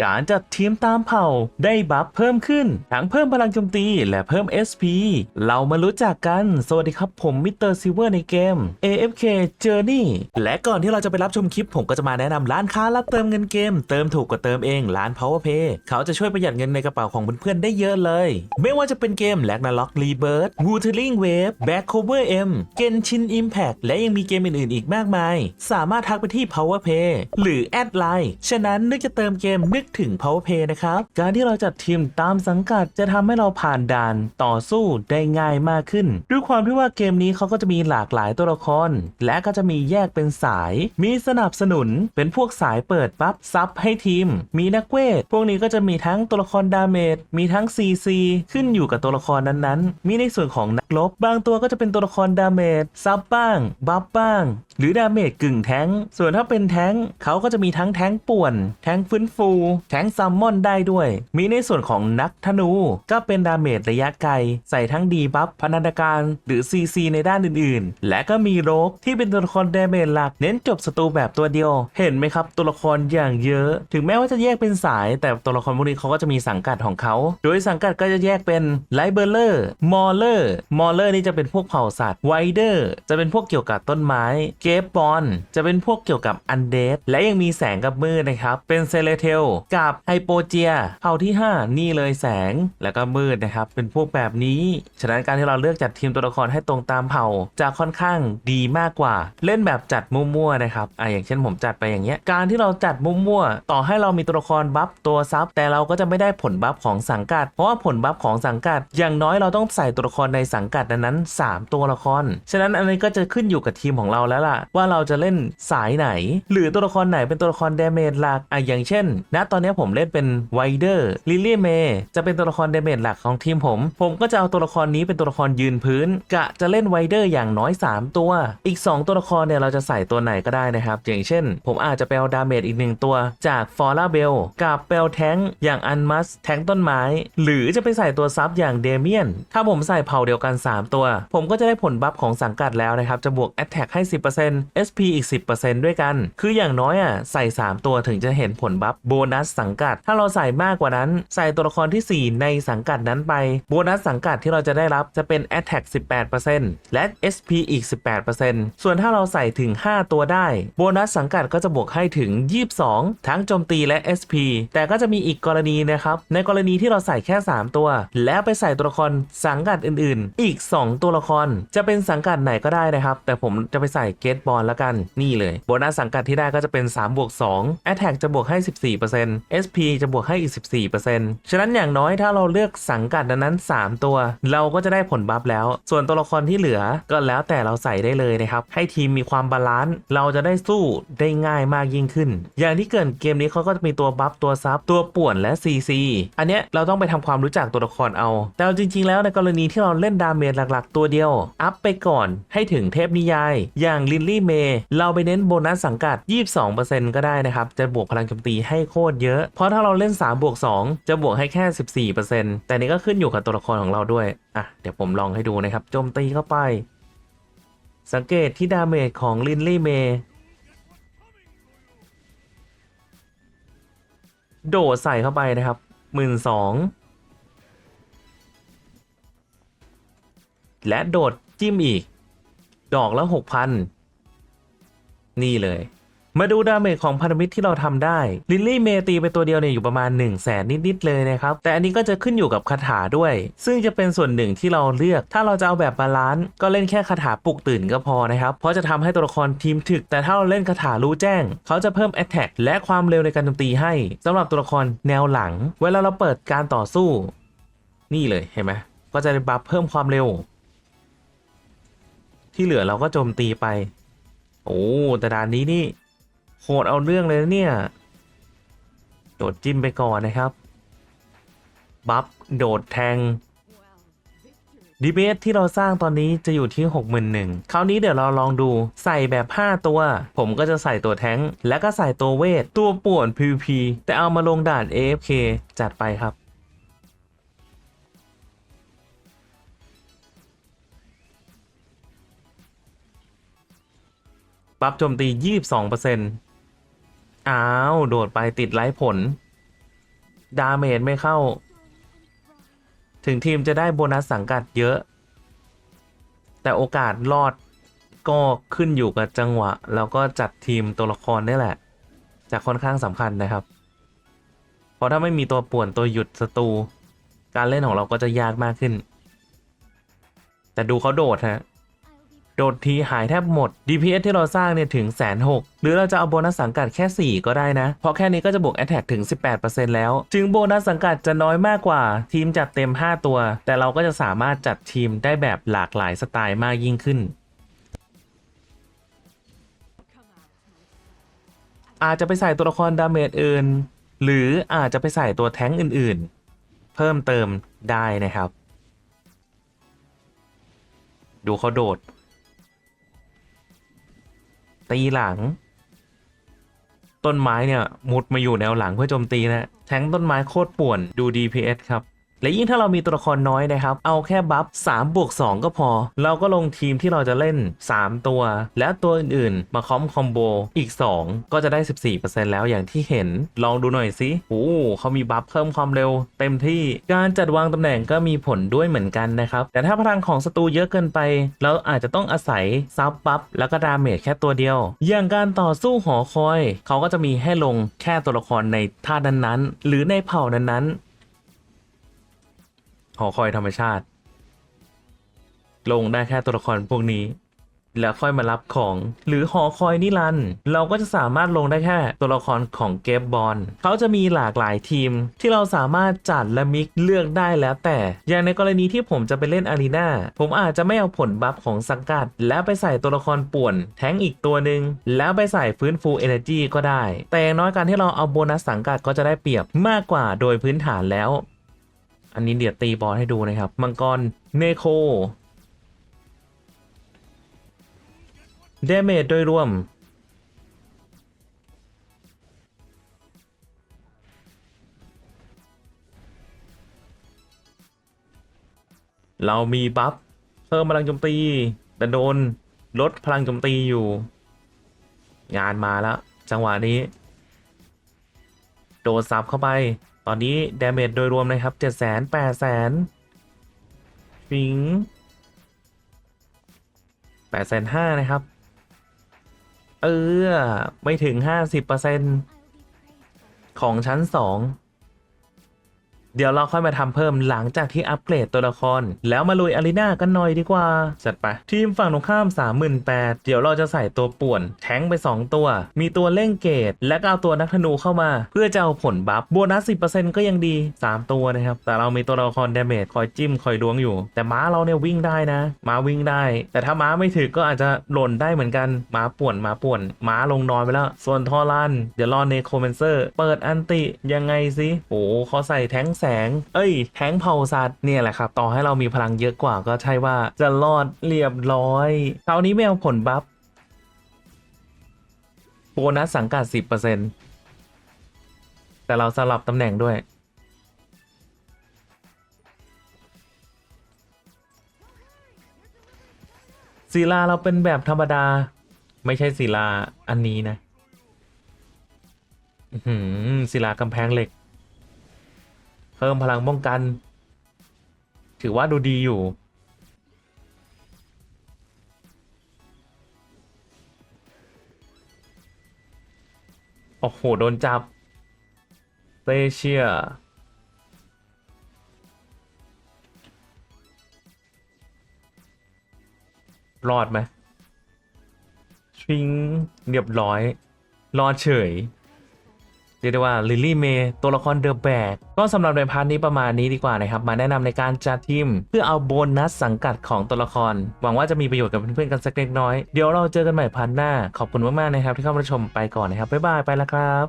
การจัดทีมตามเผ่าได้บัฟเพิ่มขึ้น ทั้งเพิ่มพลังโจมตีและเพิ่ม SP เรามารู้จักกัน สวัสดีครับผมมิสเตอร์ซิเวอร์ในเกม AFK Journey และก่อนที่เราจะไปรับชมคลิป ผมก็จะมาแนะนำร้านค้ารับเติมเงินเกม เติมถูกกว่าเติมเองร้าน PowerPay เขาจะช่วยประหยัดเงินในกระเป๋าของเพื่อนๆได้เยอะเลย ไม่ว่าจะเป็นเกม l a g n a r o k Rebirth Wuthering Wave Back Cover M Genshin Impact และยังมีเกมอื่นๆอีกมากมาย สามารถทักไปที่ PowerPay หรือแอดไลน์ฉะนั้นนึกจะเติมเกมนึกถึง PowerPay นะครับ การที่เราจัดทีมตามสังกัดจะทำให้เราผ่านด่านต่อสู้ได้ง่ายมากขึ้น ด้วยความที่ว่าเกมนี้เขาก็จะมีหลากหลายตัวละคร และก็จะมีแยกเป็นสาย มีสนับสนุน เป็นพวกสายเปิดปั๊บซับให้ทีม มีนักเวท พวกนี้ก็จะมีทั้งตัวละครดาเมจ มีทั้ง CC ขึ้นอยู่กับตัวละครนั้นๆ มีในส่วนของนักรบบางตัวก็จะเป็นตัวละครดาเมจซับบ้าง บัฟบ้าง หรือดาเมจกึ่งแท้ง ส่วนถ้าเป็นแท้งเขาก็จะมีทั้งแท้งป่วน แท้งฟื้นฟูแทงซัมมอนได้ด้วย มีในส่วนของนักธนู ก็เป็นดาเมจระยะไกล ใส่ทั้งดีบัฟพนันธการหรือ CC ในด้านอื่นๆ และก็มีโรกที่เป็นตัวละครดาเมจหลัก เน้นจบศัตรูแบบตัวเดียว เห็นไหมครับ ตัวละครอย่างเยอะ ถึงแม้ว่าจะแยกเป็นสาย แต่ตัวละครพวกนี้เขาก็จะมีสังกัดของเขา โดยสังกัดก็จะแยกเป็นไลเบอร์เลอร์มอลเลอร์มอลเลอร์นี่จะเป็นพวกเผ่าสัตว์ไวเดอร์จะเป็นพวกเกี่ยวกับต้นไม้เกฟบอลจะเป็นพวกเกี่ยวกับอันเดดและยังมีแสงกับมืดนะครับเป็นเซเลเทลกับไฮโปเจียเผ่าที่ 5 นี่เลยแสงแล้วก็มืดนะครับ เป็นพวกแบบนี้ ฉะนั้นการที่เราเลือกจัดทีมตัวละครให้ตรงตามเผ่าจะค่อนข้างดีมากกว่า เล่นแบบจัดมั่วๆนะครับอะอย่างเช่นผมจัดไปอย่างเงี้ยการที่เราจัดมั่วๆต่อให้เรามีตัวละครบัฟตัวซับแต่เราก็จะไม่ได้ผลบัฟของสังกัด เพราะว่าผลบัฟของสังกัด อย่างน้อยเราต้องใส่ตัวละครในสังกัดนั้นๆ3 ตัวละคร ฉะนั้นอันนี้ก็จะขึ้นอยู่กับทีมของเราแล้วล่ะ ว่าเราจะเล่นสายไหน หรือตัวละครไหนเป็นตัวละครเดเมจหลักอะอย่างเช่นณตอนนี้ผมเล่นเป็นไวเดอร์ลิลลี่เมย์จะเป็นตัวละครเดเมจหลักของทีมผม ผมก็จะเอาตัวละครนี้เป็นตัวละครยืนพื้น กะจะเล่นไวเดอร์อย่างน้อย 3 ตัว อีก 2 ตัวละครเนี่ยเราจะใส่ตัวไหนก็ได้นะครับ อย่างเช่น ผมอาจจะไปเอาดาเมจอีกหนึ่งตัวจากฟอร์ลาเบลกับเปลแทงอย่างอันมัสแทงต้นไม้ หรือจะไปใส่ตัวซับอย่างเดเมียน ถ้าผมใส่เผ่าเดียวกัน 3 ตัว ผมก็จะได้ผลบัฟของสังกัดแล้วนะครับ จะบวก Attack ให้ 10% SP อีก 10%ด้วยกัน คืออย่างน้อยอะใส่ 3 ตัวถึงจะเห็นผลบัฟโบนัสสังกัด ถ้าเราใส่มากกว่านั้น ใส่ตัวละครทีสี่ 4 ในสังกัดนั้นไป โบนัสสังกัดที่เราจะได้รับจะเป็น Attack 18%และ SP อีก 18%ส่วนถ้าเราใส่ถึง 5 ตัวได้ โบนัสสังกัดก็จะบวกให้ถึง 22 ทั้งโจมตีและ SP แต่ก็จะมีอีกกรณีนะครับ ในกรณีที่เราใส่แค่ 3 ตัว แล้วไปใส่ตัวละครสังกัดอื่นๆ อีก 2 ตัวละคร จะเป็นสังกัดไหนก็ได้นะครับ แต่ผมจะไปใส่เกตบอลแล้วกัน นี่เลย โบนัสสังกัดที่ได้ก็จะเป็น3บวก2 Attack จะบวกให้ 14% SP จะบวกให้อีก 14%ฉะนั้นอย่างน้อยถ้าเราเลือกสังกัดนั้น 3 ตัว เราก็จะได้ผลบัฟแล้ว ส่วนตัวละครที่เหลือก็แล้วแต่เราใส่ได้เลยนะครับให้ทีมมีความบาลานซ์เราจะได้สู้ได้ง่ายมากยิ่งขึ้น อย่างที่เกิดเกมนี้เขาก็จะมีตัวบัฟตัวซับตัวป่วนและ CC อันเนี้ยเราต้องไปทำความรู้จักตัวละครเอา แต่เอาจริง ๆ แล้วในกรณีที่เราเล่นดาเมจหลักๆ ตัวเดียว อัพไปก่อนให้ถึงเทพนิยาย อย่างลินลี่เมย์เราไปเน้นโบนัสสังกัด 22%ก็ได้นะครับ จะบวกพลังโจมตีให้โคตรเยอะ เพราะถ้าเราเล่น 3 บวก 2 จะบวกให้แค่ 14%แต่นี้ก็ขึ้นอยู่กับตัวละครของเราด้วย อะ เดี๋ยวผมลองให้ดูนะครับ โจมตีเข้าไป สังเกตที่ดาเมจของลินลี่เมย์โดดใส่เข้าไปนะครับหมื่นสองและโดดจิ้มอีก ดอกละหกพันนี่เลย มาดูดาเมจของพันธมิตรที่เราทำได้ ลิลลี่เมตีไปตัวเดียวเนี่ยอยู่ประมาณ 1 0 0 0 0แสนนิดๆเลยนะครับ แต่อันนี้ก็จะขึ้นอยู่กับคาถาด้วย ซึ่งจะเป็นส่วนหนึ่งที่เราเลือก ถ้าเราจะเอาแบบบาลานซ์ก็เล่นแค่คาถาปลุกตื่นก็พอนะครับ เพราะจะทำให้ตัวละครทีมถึก แต่ถ้าเราเล่นคาถารู้แจ้ง เขาจะเพิ่ม Attack และความเร็วในการโจมตีให้สำหรับตัวละครแนวหลัง เวลาเราเปิดการต่อสู้ นี่เลยเห็นไหมก็จะได้บัฟเพิ่มความเร็ว ที่เหลือเราก็โจมตีไป โอ้แต่ด่านนี้นี่ โหดเอาเรื่องเลยเนี่ย โดดจิ้มไปก่อนนะครับ บัฟโดดแทงดีเบสที่เราสร้างตอนนี้จะอยู่ที่ 61,000คราวนี้เดี๋ยวเราลองดูใส่แบบ 5 ตัว ผมก็จะใส่ตัวแท้ง แล้วก็ใส่ตัวเวท ตัวป่วน PVP แต่เอามาลงด่าน AFK จัดไปครับ บัฟโจมตี 22% อ้าว โดดไปติดไร้ผล ดาเมจไม่เข้า ถึงทีมจะได้โบนัสสังกัดเยอะ แต่โอกาสรอดก็ขึ้นอยู่กับจังหวะ แล้วก็จัดทีมตัวละครนี่แหละ จะค่อนข้างสำคัญนะครับ เพราะถ้าไม่มีตัวป่วนตัวหยุดศัตรูการเล่นของเราก็จะยากมากขึ้น แต่ดูเขาโดดฮะ ดดทีหายแทบหมด DPS ที่เราสร้างเนี่ยถึงแสนหกหรือเราจะเอาโบนัสสังกัดแค่ 4 ก็ได้นะ เพราะแค่นี้ก็จะบวก Attack ถึง 18%แล้ว ถึงโบนัสสังกัดจะน้อยมากกว่า ทีมจัดเต็ม 5 ตัว แต่เราก็จะสามารถจัดทีมได้แบบหลากหลายสไตล์มากยิ่งขึ้นอาจจะไปใส่ตัวละครดาเมจอื่น หรืออาจจะไปใส่ตัวแท้งอื่นๆ เพิ่มเติมได้นะครับ ดูเขาโดด ตีหลัง ต้นไม้เนี่ยมุดมาอยู่แนวหลังเพื่อโจมตีนะ แทงต้นไม้โคตรป่วนดู DPS ครับ และยิ่งถ้าเรามีตัวละครน้อยนะครับ เอาแค่บัฟ3บวก2ก็พอ เราก็ลงทีมที่เราจะเล่น 3 ตัว และตัวอื่นๆ มาคอมคอมโบอีก 2 ก็จะได้ 14%แล้วอย่างที่เห็น ลองดูหน่อยสิโอ้เขามีบัฟเพิ่มความเร็ว เต็มที่การจัดวางตำแหน่งก็มีผลด้วยเหมือนกันนะครับ แต่ถ้าพลังของศัตรูเยอะเกินไป เราอาจจะต้องอาศัยซับบัฟแล้วก็ดาเมจแค่ตัวเดียว อย่างการต่อสู้หอคอย เขาก็จะมีให้ลงแค่ตัวละครในท่านั้นๆ หรือในเผ่านั้นๆ หอคอยธรรมชาติ ลงได้แค่ตัวละครพวกนี้ แล้วค่อยมารับของหรือหอคอยนิรันต์เราก็จะสามารถลงได้แค่ตัวละครของเกมบอลเขาจะมีหลากหลายทีม ที่เราสามารถจัดและมิกเลือกได้แล้วแต่ อย่างในกรณีที่ผมจะไปเล่นอารีนาผมอาจจะไม่เอาผลบัฟของสังกัด แล้วไปใส่ตัวละครป่วน แทงอีกตัวหนึ่งแล้วไปใส่ฟื้นฟูเอเนจีก็ได้ แต่อย่างน้อยการที่เราเอาโบนัสสังกัดก็จะได้เปรียบมากกว่าโดยพื้นฐานแล้ว อันนี้เดี๋ยวตีบอลให้ดูนะครับ มังกรเนโคเดเมจโดยรวม เรามีบัฟเพิ่มพลังโจมตี แต่โดนลดพลังโจมตีอยู่ งานมาแล้ว จังหวะนี้ โดนซับเข้าไป ตอนนี้ดาเมจโดยรวมนะครับเจ็ดแสนแปดแสนฟิงแปดแสนห้านะครับ เออ ไม่ถึงห้าสิบเปอร์เซ็นของชั้นสอง เดี๋ยวเราค่อยมาทำเพิ่มหลังจากที่อัปเกรดตัวละคร แล้วมาลุยอารีนากันหน่อยดีกว่า จัดไป ทีมฝั่งตรงข้าม 38,000เดี๋ยวเราจะใส่ตัวป่วน แทงไป 2 ตัว มีตัวเล่งเกต และก็เอาตัวนักธนูเข้ามา เพื่อจะเอาผลบัฟโบนัส 10%ก็ยังดี 3 ตัวนะครับ แต่เรามีตัวละครเดเมจคอยจิ้มคอยดวงอยู่ แต่ม้าเราเนี่ยวิ่งได้นะ ม้าวิ่งได้ แต่ถ้าม้าไม่ถึกก็อาจจะหล่นได้เหมือนกัน ม้าป่วน ม้าป่วน ม้าลงนอนไปแล้ว ส่วนทอรันเดี๋ยวรอเนโครเมนเซอร์ เปิดอันติยังไงสิโอ้เขาใส่แทงแสง เอ้ย แทงเผาสัตว์เนี่ยแหละครับ ต่อให้เรามีพลังเยอะกว่าก็ใช่ว่าจะรอดเรียบร้อยคราวนี้ไม่เอาผลบัฟโบนัสสังกัด 10%แต่เราสลับตำแหน่งด้วย ศิลาเราเป็นแบบธรรมดา ไม่ใช่ศิลาอันนี้นะศิลากำแพงเหล็ก พิ่มพลังป้องกัน ถือว่าดูดีอยู่ โอ้โห โดนจับเตเชียรอดไหมชิงเรียบร้อย รอดเฉย เรียกได้ว่าลิลลี่เมย์ตัวละครเดอะแบกก็สำหรับในพาร์ทนี้ประมาณนี้ดีกว่านะครับ มาแนะนำในการจัดทีม เพื่อเอาโบนัสสังกัดของตัวละคร หวังว่าจะมีประโยชน์กับเพื่อนๆกันสักเล็กน้อย เดี๋ยวเราเจอกันใหม่พาร์ทหน้า ขอบคุณมากๆนะครับที่เข้ามาชมไปก่อนนะครับบ๊ายบายไปแล้วครับ